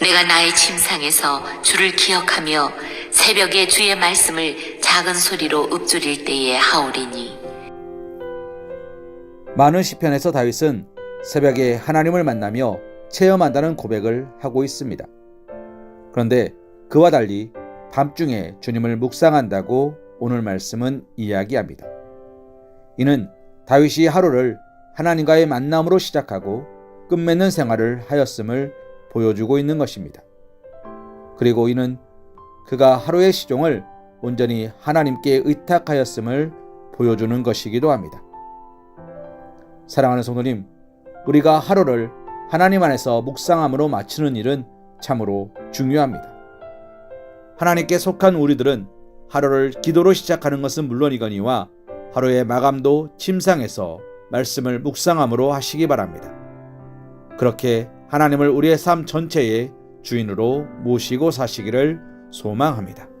내가 나의 침상에서 주를 기억하며 새벽에 주의 말씀을 작은 소리로 읊조릴 때에 하오리니 많은 시편에서 다윗은 새벽에 하나님을 만나며 체험한다는 고백을 하고 있습니다. 그런데 그와 달리 밤중에 주님을 묵상한다고 오늘 말씀은 이야기합니다. 이는 다윗이 하루를 하나님과의 만남으로 시작하고 끝맺는 생활을 하였음을 보여주고 있는 것입니다. 그리고 이는 그가 하루의 시종을 온전히 하나님께 의탁하였음을 보여주는 것이기도 합니다. 사랑하는 성도님, 우리가 하루를 하나님 안에서 묵상함으로 마치는 일은 참으로 중요합니다. 하나님께 속한 우리들은 하루를 기도로 시작하는 것은 물론이거니와 하루의 마감도 침상에서 말씀을 묵상함으로 하시기 바랍니다. 그렇게 하나님을 우리의 삶 전체의 주인으로 모시고 사시기를 소망합니다.